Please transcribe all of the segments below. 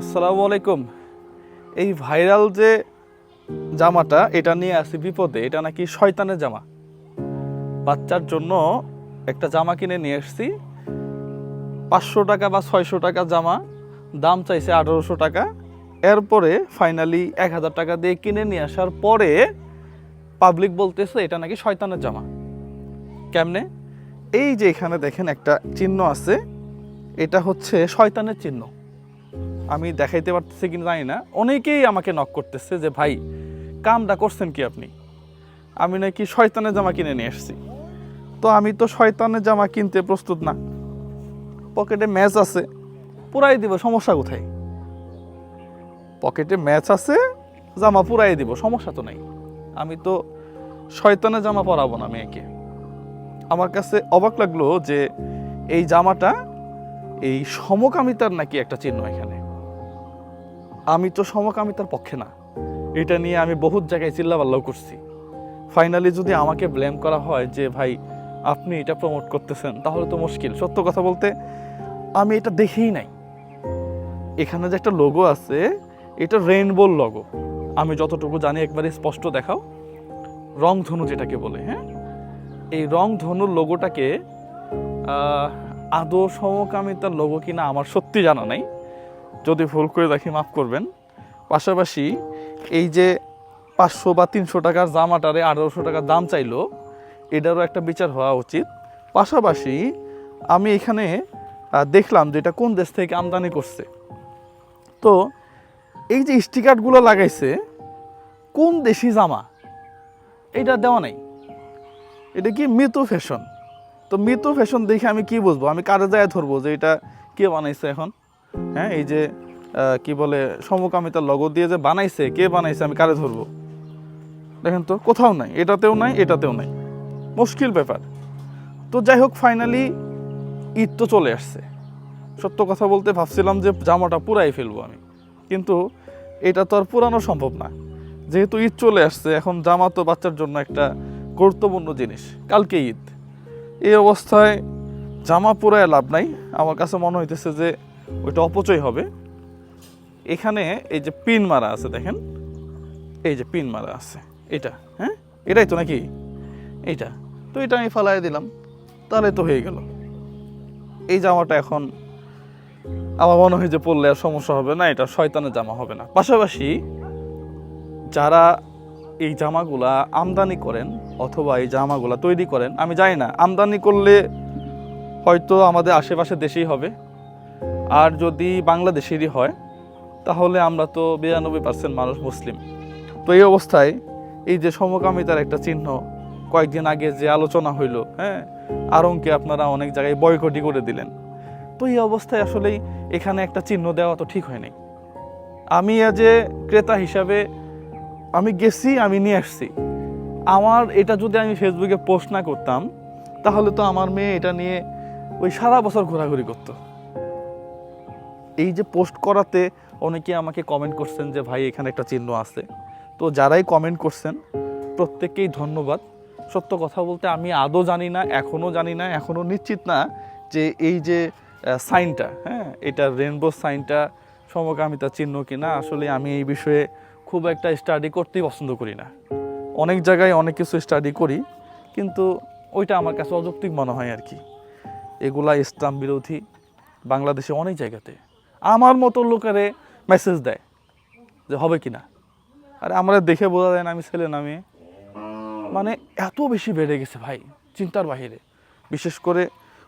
আসসালামু আলাইকুম। এই ভাইরাল যে জামাটা, এটা নিয়ে আসি বিপদে। এটা নাকি শয়তানের জামা। বাচ্চার জন্য একটা জামা কিনে নিয়ে এসেছি পাঁচশো টাকা বা ছয়শো টাকা জামা। দাম চাইছে আঠারোশো টাকা। এরপরে ফাইনালি এক হাজার টাকা দিয়ে কিনে নিয়ে আসার পরে পাবলিক বলতেছে, এটা নাকি শয়তানের জামা। কেমনে? এই যে এখানে দেখেন একটা চিহ্ন আছে। এটা হচ্ছে শয়তানের চিহ্ন। আমি দেখাইতে পারতেছি কিনা জানি না। অনেকেই আমাকে নক করতেছে যে, ভাই, কামটা করছেন কি আপনি? আমি নাকি শয়তানের জামা কিনে নিয়ে এসেছি তো আমি তো শয়তানের জামা কিনতে প্রস্তুত না। পকেটে ম্যাচ আছে, পুরাই দিব, সমস্যা কোথায়? পকেটে ম্যাচ আছে, জামা পুরাই দিব, সমস্যা তো নাই। আমি তো শয়তানের জামা পরাবো না মেয়েকে। আমার কাছে অবাক লাগল যে, এই জামাটা, এই সমকামিতার নাকি একটা চিহ্ন এখানে। আমি তো সমকামিতার পক্ষে না। এটা নিয়ে আমি বহুত জায়গায় চিল্লাপাল্লাও করছি। ফাইনালি যদি আমাকে ব্লেম করা হয় যে, ভাই, আপনি এটা প্রমোট করতেছেন, তাহলে তো মুশকিল। সত্য কথা বলতে, আমি এটা দেখেই নাই। এখানে যে একটা লোগো আছে, এটা রেইনবোর লোগো আমি যতটুকু জানি, একবারে স্পষ্ট দেখাও। রংধনু যেটাকে বলে হ্যাঁ? এই রংধনুর লোগোটাকে আদৌ সমকামিতার লোগো কিনা আমার সত্যি জানা নাই। যদি ভুল করে দেখি, মাফ করবেন। পাশাপাশি এই যে পাঁচশো বা তিনশো টাকার জামাটারে আঠারোশো টাকার দাম চাইলো, এটারও একটা বিচার হওয়া উচিত। পাশাপাশি আমি এখানে দেখলাম যে এটা কোন দেশ থেকে আমদানি করছে। তো এই যে স্টিকারগুলো লাগাইছে, কোন দেশি জামা? এটা দেওয়া নাই। এটা কি মৃত ফ্যাশন? তো মৃত ফ্যাশন দেখে আমি কি বুঝব? আমি কারে যায় ধরবো যে এটা কে বানাইছে এখন? হ্যাঁ এই যে কি বলে, সমকামিতার লগো দিয়ে যে বানাইছে, কে বানাইছে, আমি কারে ধরবো? দেখেন তো, কোথাও নাই, এটাতেও নাই এটাতেও নাই। মুশকিল ব্যাপার। তো যাই হোক ফাইনালি ঈদ তো চলে আসছে। সত্য কথা বলতে ভাবছিলাম যে জামাটা পুরাই ফেলব আমি। কিন্তু এটা তো আর পুরানো সম্ভব না। যেহেতু ঈদ চলে আসছে, এখন জামা তো বাচ্চার জন্য একটা গুরুত্বপূর্ণ জিনিস। কালকে ঈদ। এই অবস্থায় জামা পুরায় লাভ নাই। আমার কাছে মনে হইতেছে যে ওইটা অপচয় হবে। এখানে এই যে পিন মারা আছে দেখেন, এই যে পিন মারা আছে, এটা হ্যাঁ? এটাই তো নাকি? এইটা। তো এটা আমি ফালাই দিলাম, তাহলে তো হয়ে গেল। এই জামাটা এখন আমার মনে হয় যে পড়লে আর সমস্যা হবে না, এটা শয়তানের জামা হবে না। পাশাপাশি যারা এই জামাগুলা আমদানি করেন অথবা এই জামাগুলা তৈরি করেন, আমি জানি না, আমদানি করলে হয়তো আমাদের আশেপাশে দেশেই হবে। আর যদি বাংলাদেশেরই হয়, তাহলে আমরা তো বিরানব্বই পার্সেন্ট মানুষ মুসলিম। তো এই অবস্থায় এই যে সমকামিতার একটা চিহ্ন, কয়েকদিন আগে যে আলোচনা হইল হ্যাঁ আরংকে আপনারা অনেক জায়গায় বয়কটি করে দিলেন। তো এই অবস্থায় আসলেই এখানে একটা চিহ্ন দেওয়া তো ঠিক হয়নি। আমি আজ ক্রেতা হিসাবে আমি গেছি, আমি নিয়ে আসছি। আমার এটা যদি আমি ফেসবুকে পোস্ট না করতাম, তাহলে তো আমার মেয়ে এটা নিয়ে ওই সারা বছর ঘোরাঘুরি করতো। এই যে পোস্ট করাতে অনেকে আমাকে কমেন্ট করছেন যে, ভাই, এখানে একটা চিহ্ন আছে। তো যারাই কমেন্ট করছেন, প্রত্যেককেই ধন্যবাদ। সত্য কথা বলতে আমি আদৌ জানি না, এখনও জানি না, এখনও নিশ্চিত না যে এই যে সাইনটা হ্যাঁ এটা রেনবো সাইনটা সমকামিতা চিহ্ন কিনা, আসলে আমি এই বিষয়ে খুব একটা স্টাডি করতেই পছন্দ করি না। অনেক জায়গায় অনেক কিছু স্টাডি করি, কিন্তু ওইটা আমার কাছে অযৌক্তিক মনে হয় আর কি। এগুলা ইসলাম বিরোধী বাংলাদেশে অনেক জায়গাতে। আমার মতো লোকেরে মেসেজ দেয় যে হবে কি না আরে আমরা দেখে বোঝা যায় না, আমি ছেলে না মেয়ে। মানে এত বেশি বেড়ে গেছে ভাই, চিন্তার বাহিরে। বিশেষ করে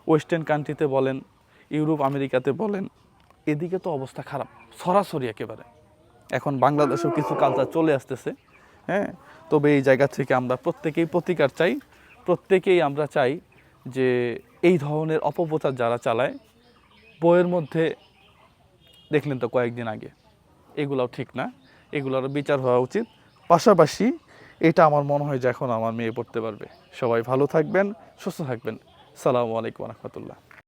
ওয়েস্টার্ন কান্ট্রিতে বলেন, ইউরোপ, আমেরিকাতে বলেন, এদিকে তো অবস্থা খারাপ, সরাসরি একেবারে। এখন বাংলাদেশেও কিছু কালচার চলে আসতেছে হ্যাঁ? তবে এই জায়গা থেকে আমরা প্রত্যেকেই প্রতিকার চাই, প্রত্যেকেই আমরা চাই যে এই ধরনের অপপ্রচার যারা চালায়, বইয়ের মধ্যে দেখলেন তো কয়েকদিন আগে। এগুলাও ঠিক না। এগুলোর বিচার হওয়া উচিত। পাশাপাশি এটা আমার মনে হয় যে এখন আমার মেয়ে পড়তে পারবে। সবাই ভালো থাকবেন, সুস্থ থাকবেন। সালামু আলাইকুম রহমতুল্লাহ।